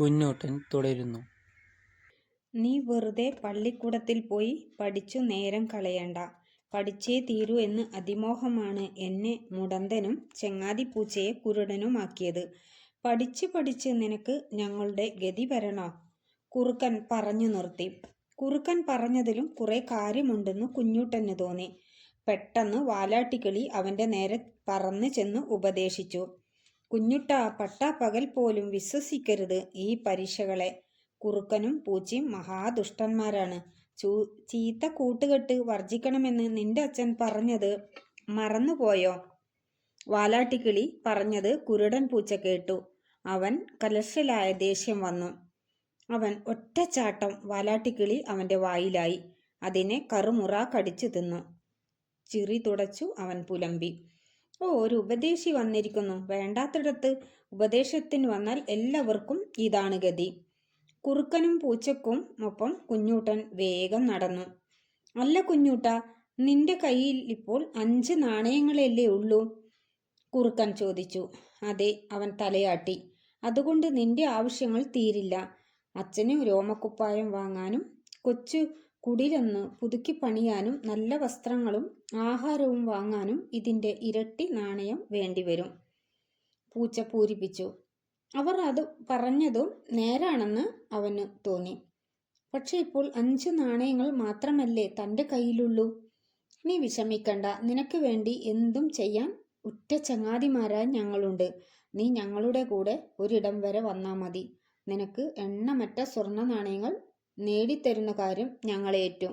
കുഞ്ഞോട്ടൻ തുടരുന്നു. നീ വെറുതെ പള്ളിക്കൂടത്തിൽ പോയി പഠിച്ചു നേരം കളയണ്ട. പഠിച്ചേ തീരൂ എന്ന് അതിമോഹമാണ് എന്നെ മുടന്തനും ചെങ്ങാതിപ്പൂച്ചയെ കുരുടനുമാക്കിയത്. പഠിച്ച് പഠിച്ച് നിനക്ക് ഞങ്ങളുടെ ഗതി വരണോ കുറുക്കൻ പറഞ്ഞു നിർത്തി. കുറുക്കൻ പറഞ്ഞതിലും കുറെ കാര്യമുണ്ടെന്ന് കുഞ്ഞൂട്ടന് തോന്നി. പെട്ടെന്ന് വാലാട്ടിക്കിളി അവന്റെ നേരെ പറന്ന് ചെന്ന് ഉപദേശിച്ചു. കുഞ്ഞുട്ട പട്ടാപ്പകൽ പോലും വിശ്വസിക്കരുത് ഈ പരീക്ഷകളെ. കുറുക്കനും പൂച്ചയും മഹാദുഷ്ടന്മാരാണ്. ചൂ ചീത്ത കൂട്ടുകെട്ട് വർജിക്കണമെന്ന് നിന്റെ അച്ഛൻ പറഞ്ഞത് മറന്നുപോയോ? വാലാട്ടിക്കിളി പറഞ്ഞത് കുരുടൻ പൂച്ച കേട്ടു. അവൻ കലശലായ ദേഷ്യം വന്നു. അവൻ ഒറ്റച്ചാട്ടം വാലാട്ടിക്കിളി അവന്റെ വായിലായി. അതിനെ കറുമുറ കടിച്ചു തിന്നു. ചിറി തുടച്ചു അവൻ പുലമ്പി. ഓ ഒരു ഉപദേശി വന്നിരിക്കുന്നു. വേണ്ടാത്തിടത്ത് ഉപദേശത്തിന് വന്നാൽ എല്ലാവർക്കും ഇതാണ് ഗതി. കുറുക്കനും പൂച്ചക്കും ഒപ്പം കുഞ്ഞൂട്ടൻ വേഗം നടന്നു. അല്ല കുഞ്ഞൂട്ട നിന്റെ കയ്യിൽ ഇപ്പോൾ അഞ്ച് നാണയങ്ങളല്ലേ ഉള്ളൂ? കുറുക്കൻ ചോദിച്ചു. അതെ അവൻ തലയാട്ടി. അതുകൊണ്ട് നിന്റെ ആവശ്യങ്ങൾ തീരില്ല. അച്ഛന് രോമക്കുപ്പായം വാങ്ങാനും കൊച്ചു കുടിലൊന്ന് പുതുക്കി പണിയാനും നല്ല വസ്ത്രങ്ങളും ആഹാരവും വാങ്ങാനും ഇതിന്റെ ഇരട്ടി നാണയം വേണ്ടിവരും. പൂച്ച പൂരിപ്പിച്ചു. അവർ അത് പറഞ്ഞതും നേരാണെന്ന് അവന് തോന്നി. പക്ഷെ ഇപ്പോൾ അഞ്ച് നാണയങ്ങൾ മാത്രമല്ലേ തന്റെ കയ്യിലുള്ളൂ. നീ വിഷമിക്കണ്ട. നിനക്ക് വേണ്ടി എന്തും ചെയ്യാൻ ഉറ്റ ചങ്ങാതിമാരായി ഞങ്ങളുണ്ട്. നീ ഞങ്ങളുടെ കൂടെ ഒരിടം വരെ വന്നാൽ മതി. നിനക്ക് എണ്ണമറ്റ സ്വർണ നാണയങ്ങൾ നേടിത്തരുന്ന കാര്യം ഞങ്ങളേറ്റു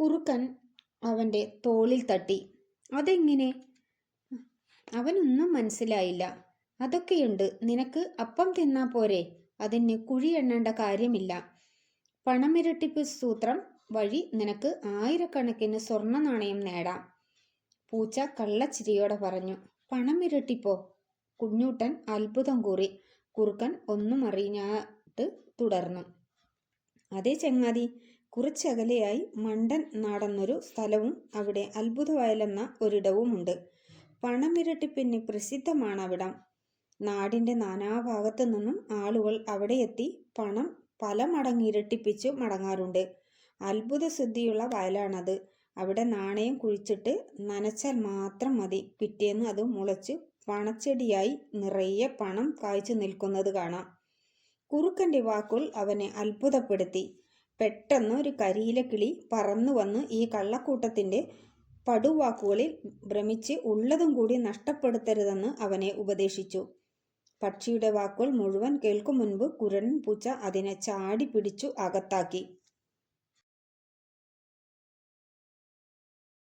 കുറുക്കൻ അവന്റെ തോളിൽ തട്ടി. അതെങ്ങനെ? അവനൊന്നും മനസ്സിലായില്ല. അതൊക്കെയുണ്ട്. നിനക്ക് അപ്പം തിന്നാ പോരെ. അതിന് കുഴി എണ്ണേണ്ട കാര്യമില്ല. പണമിരട്ടിപ്പ് സൂത്രം വഴി നിനക്ക് ആയിരക്കണക്കിന് സ്വർണ നാണയം നേടാം. പൂച്ച കള്ളച്ചിരിയോടെ പറഞ്ഞു. പണമിരട്ടിപ്പോ? കുഞ്ഞൂട്ടൻ അത്ഭുതം കൂറി. കുറുക്കൻ ഒന്നും അറിയാട്ട് തുടർന്നു. അതേ ചങ്ങാതി. കുറച്ചകലെയായി മണ്ടൻ നാടെന്നൊരു സ്ഥലവും അവിടെ അത്ഭുതവയലെന്ന ഒരിടവുമുണ്ട്. പണമിരട്ടിപ്പിന് പ്രസിദ്ധമാണ് അവിടം നാടിന്റെ നാനാഭാഗത്തു നിന്നും ആളുകൾ അവിടെ എത്തി പണം പല മടങ്ങ് ഇരട്ടിപ്പിച്ചു മടങ്ങാറുണ്ട്. അത്ഭുത ശുദ്ധിയുള്ള വയലാണത്. അവിടെ നാണയം കുഴിച്ചിട്ട് നനച്ചാൽ മാത്രം മതി. പിറ്റേന്ന് അത് മുളച്ച് പണച്ചെടിയായി നിറയെ പണം കായ്ച്ചു നിൽക്കുന്നത് കാണാം. കുറുക്കന്റെ വാക്കുകൾ അവനെ അത്ഭുതപ്പെടുത്തി. പെട്ടെന്ന് ഒരു കരിയിലക്കിളി പറന്നു വന്ന് ഈ കള്ളക്കൂട്ടത്തിന്റെ പടുവാക്കുകളിൽ ഭ്രമിച്ച് ഉള്ളതും കൂടി നഷ്ടപ്പെടുത്തരുതെന്ന് അവനെ ഉപദേശിച്ചു. പക്ഷിയുടെ വാക്കുകൾ മുഴുവൻ കേൾക്കും മുൻപ് കുരൻ പൂച്ച അതിനെ ചാടി പിടിച്ചു അകത്താക്കി.